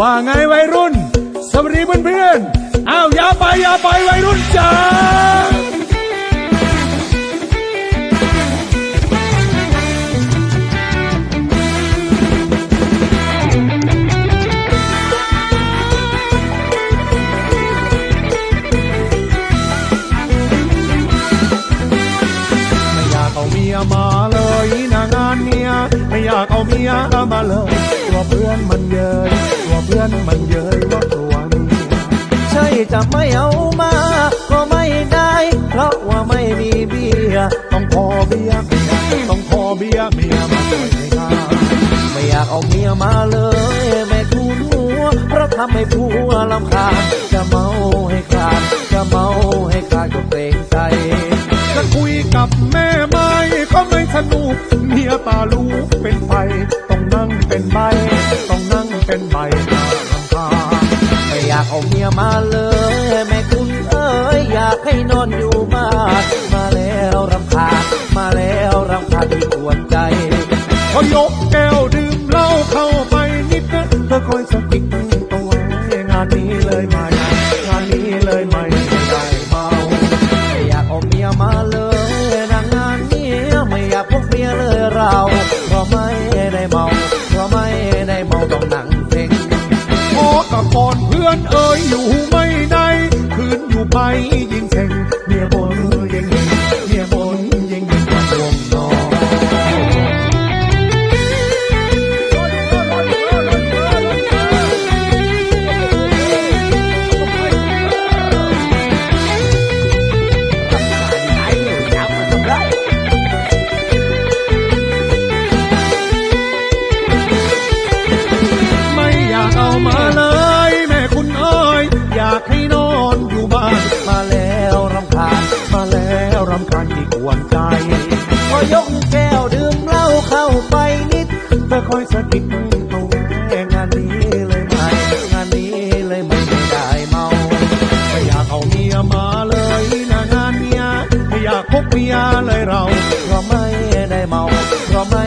ว่าไงวัยรุ่น สวัสดีเพื่อนๆ อ้าวอย่าไปอย่าไปวัยรุ่นจ้าไม่อยากเอาเมียมาเลยนะงานเนี้ยไม่อยากเอาเมียมาเลยกลัวเพื่อนมันเย้ย พื่อนมันเย้ยว่ากลัวเมียใช่จะไม่เอามา ก็ไม่ได้ เพราะว่าไม่มีเบียต้องพอเบียร์ต้องพอเบียเมียมาช่วยให้ข้ไม่อยากเอาเมียมาเลยแม่ทุนหัวเพราะทำให้ผัวลำคาญจะเมาให้ขาดจะเมาให้ขาดก็เกรงใจจะคุยกับแม่ไม่ก็ไม่สนุกเมียตาลูกเป็นไฟต้องนั่งเป็นใบต้องนั่ง ยากเอามียมาเลย แม่คุณเอ้ยอยากให้นอนอยู่บ้านมาแล้วเรา พอกับก่อนเพื่อนเอ่ยอยู่ไม่ได้ คืนอยู่ไปยิ่งเซ็งเมียบน รำคาญที่กวนใจ พอยกแก้วดื่มเหล้าเข้าไปนิดเธอคอยสะกิดเอาไว้งานนี้เลยไม่งานนี้เลยไม่ได้เมาไม่อยากเอาเมียมาเลยนะงานเมียไม่อยากพบเมียเลยเราเพราะไม่ได้เมาเพราะไม่